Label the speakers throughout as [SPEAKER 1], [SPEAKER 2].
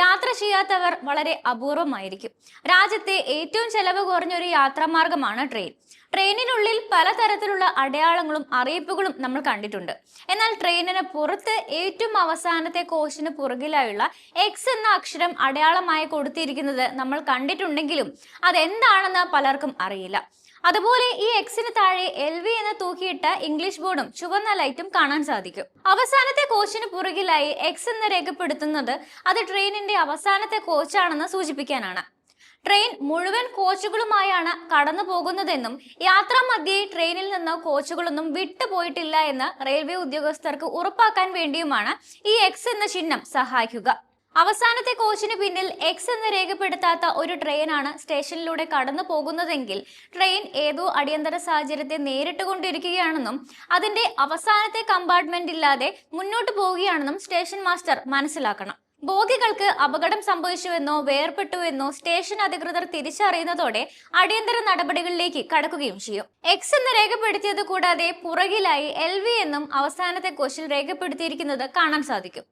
[SPEAKER 1] യാത്ര ചെയ്യാത്തവർ വളരെ അപൂർവമായിരിക്കും. രാജ്യത്തെ ഏറ്റവും ചെലവ് കുറഞ്ഞൊരു യാത്രാമാർഗമാണ് ട്രെയിൻ. ട്രെയിനിനുള്ളിൽ പലതരത്തിലുള്ള അടയാളങ്ങളും അറിയിപ്പുകളും നമ്മൾ കണ്ടിട്ടുണ്ട്. എന്നാൽ ട്രെയിനിന് പുറത്ത് ഏറ്റവും അവസാനത്തെ കോശിന് പുറകിലായുള്ള എക്സ് എന്ന അക്ഷരം അടയാളമായി കൊടുത്തിരിക്കുന്നത് നമ്മൾ കണ്ടിട്ടുണ്ടെങ്കിലും അതെന്താണെന്ന് പലർക്കും അറിയില്ല. അതുപോലെ ഈ എക്സിന് താഴെ എൽ വി എന്ന് തൂക്കിയിട്ട ഇംഗ്ലീഷ് ബോർഡും ചുവന്ന ലൈറ്റും കാണാൻ സാധിക്കും. അവസാനത്തെ കോച്ചിന് പുറകിലായി എക്സ് എന്ന് രേഖപ്പെടുത്തുന്നത് അത് ട്രെയിനിന്റെ അവസാനത്തെ കോച്ചാണെന്ന് സൂചിപ്പിക്കാനാണ്. ട്രെയിൻ മുഴുവൻ കോച്ചുകളുമായാണ് കടന്നു പോകുന്നതെന്നും യാത്രാ മധ്യേ ട്രെയിനിൽ നിന്ന് കോച്ചുകളൊന്നും വിട്ടുപോയിട്ടില്ല എന്ന് റെയിൽവേ ഉദ്യോഗസ്ഥർക്ക് ഉറപ്പാക്കാൻ വേണ്ടിയുമാണ് ഈ എക്സ് എന്ന ചിഹ്നം സഹായിക്കുക. അവസാനത്തെ കോച്ചിന് പിന്നിൽ എക്സ് എന്ന് രേഖപ്പെടുത്താത്ത ഒരു ട്രെയിനാണ് സ്റ്റേഷനിലൂടെ കടന്നു പോകുന്നതെങ്കിൽ ട്രെയിൻ ഏതോ അടിയന്തര സാഹചര്യത്തെ നേരിട്ട് കൊണ്ടിരിക്കുകയാണെന്നും അതിന്റെ അവസാനത്തെ കമ്പാർട്ട്മെന്റ് ഇല്ലാതെ മുന്നോട്ട് പോവുകയാണെന്നും സ്റ്റേഷൻ മാസ്റ്റർ മനസ്സിലാക്കണം. ബോഗികൾക്ക് അപകടം സംഭവിച്ചുവെന്നോ വേർപെട്ടുവെന്നോ സ്റ്റേഷൻ അധികൃതർ തിരിച്ചറിയുന്നതോടെ അടിയന്തര നടപടികളിലേക്ക് കടക്കുകയും ചെയ്യും. എക്സ് എന്ന് രേഖപ്പെടുത്തിയത് കൂടാതെ പുറകിലായി എൽ എന്നും അവസാനത്തെ കോച്ചിൽ രേഖപ്പെടുത്തിയിരിക്കുന്നത് കാണാൻ സാധിക്കും.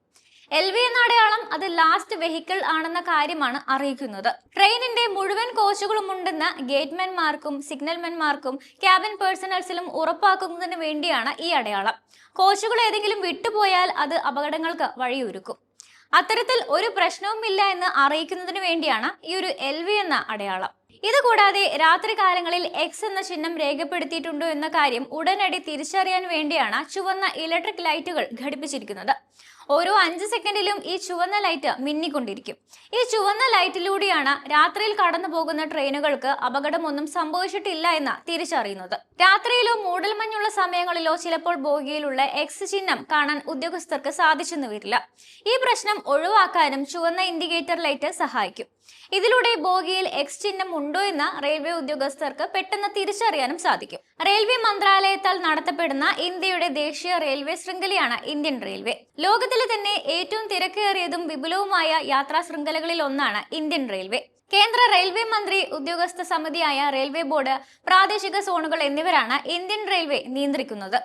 [SPEAKER 1] എൽ വി എന്ന അടയാളം അത് ലാസ്റ്റ് വെഹിക്കിൾ ആണെന്ന കാര്യമാണ് അറിയിക്കുന്നത്. ട്രെയിനിന്റെ മുഴുവൻ കോച്ചുകളും ഉണ്ടെന്ന് ഗേറ്റ്മെൻമാർക്കും സിഗ്നൽമെൻമാർക്കും ക്യാബിൻ പേഴ്സണൽസിലും ഉറപ്പാക്കുന്നതിന് വേണ്ടിയാണ് ഈ അടയാളം. കോച്ചുകൾ ഏതെങ്കിലും വിട്ടുപോയാൽ അത് അപകടങ്ങൾക്ക് വഴിയൊരുക്കും. അത്തരത്തിൽ ഒരു പ്രശ്നവുമില്ല എന്ന് അറിയിക്കുന്നതിന് വേണ്ടിയാണ് ഈ ഒരു എൽ വി എന്ന അടയാളം. ഇതുകൂടാതെ രാത്രി കാലങ്ങളിൽ എക്സ് എന്ന ചിഹ്നം രേഖപ്പെടുത്തിയിട്ടുണ്ടോ എന്ന കാര്യം ഉടനടി തിരിച്ചറിയാൻ വേണ്ടിയാണ് ചുവന്ന ഇലക്ട്രിക് ലൈറ്റുകൾ ഘടിപ്പിച്ചിരിക്കുന്നത്. ഓരോ അഞ്ച് സെക്കൻഡിലും ഈ ചുവന്ന ലൈറ്റ് മിന്നിക്കൊണ്ടിരിക്കും. ഈ ചുവന്ന ലൈറ്റിലൂടെയാണ് രാത്രിയിൽ കടന്നു പോകുന്ന ട്രെയിനുകൾക്ക് അപകടമൊന്നും സംഭവിച്ചിട്ടില്ല എന്ന് തിരിച്ചറിയുന്നത്. രാത്രിയിലോ മൂടൽമഞ്ഞുള്ള സമയങ്ങളിലോ ചിലപ്പോൾ ബോഗിയിലുള്ള എക്സ് ചിഹ്നം കാണാൻ ഉദ്യോഗസ്ഥർക്ക് സാധിച്ചെന്ന് വരില്ല. ഈ പ്രശ്നം ഒഴിവാക്കാനും ചുവന്ന ഇൻഡിക്കേറ്റർ ലൈറ്റ് സഹായിക്കും. ഇതിലൂടെ ബോഗിയിൽ എക്സ് ചിഹ്നം ഉണ്ടോ എന്ന് റെയിൽവേ ഉദ്യോഗസ്ഥർക്ക് പെട്ടെന്ന് തിരിച്ചറിയാനും സാധിക്കും. റെയിൽവേ മന്ത്രാലയത്താൽ നടത്തപ്പെടുന്ന ഇന്ത്യയുടെ ദേശീയ റെയിൽവേ ശൃംഖലയാണ് ഇന്ത്യൻ റെയിൽവേ. ലോകത്തിലെ തന്നെ ഏറ്റവും തിരക്കേറിയതും വിപുലവുമായ യാത്രാ ശൃംഖലകളിൽ ഒന്നാണ് ഇന്ത്യൻ റെയിൽവേ. കേന്ദ്ര റെയിൽവേ മന്ത്രി ഉദ്യോഗസ്ഥ സമിതിയായ റെയിൽവേ ബോർഡ് പ്രാദേശിക സോണുകൾ എന്നിവരാണ് ഇന്ത്യൻ റെയിൽവേ നിയന്ത്രിക്കുന്നത്.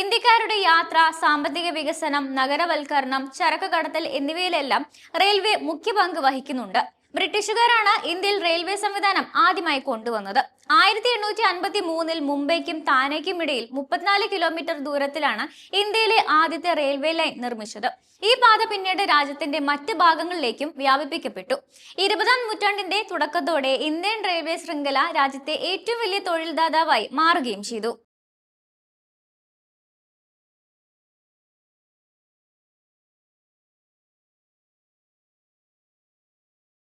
[SPEAKER 1] ഇന്ത്യക്കാരുടെ യാത്ര സാമ്പത്തിക വികസനം നഗരവൽക്കരണം ചരക്ക് കടത്തൽ എന്നിവയിലെല്ലാം റെയിൽവേ മുഖ്യ പങ്ക് വഹിക്കുന്നുണ്ട്. ബ്രിട്ടീഷുകാരാണ് ഇന്ത്യയിൽ റെയിൽവേ സംവിധാനം ആദ്യമായി കൊണ്ടുവന്നത്. ആയിരത്തി എണ്ണൂറ്റി അൻപത്തി മൂന്നിൽ മുംബൈക്കും താനേക്കും ഇടയിൽ മുപ്പത്തിനാല് കിലോമീറ്റർ ദൂരത്തിലാണ് ഇന്ത്യയിലെ ആദ്യത്തെ റെയിൽവേ ലൈൻ നിർമ്മിച്ചത്. ഈ പാത പിന്നീട് രാജ്യത്തിന്റെ മറ്റ് ഭാഗങ്ങളിലേക്കും വ്യാപിപ്പിക്കപ്പെട്ടു. ഇരുപതാം നൂറ്റാണ്ടിന്റെ തുടക്കത്തോടെ ഇന്ത്യൻ റെയിൽവേ ശൃംഖല രാജ്യത്തെ ഏറ്റവും വലിയ തൊഴിൽദാതാവായി മാറുകയും ചെയ്തു.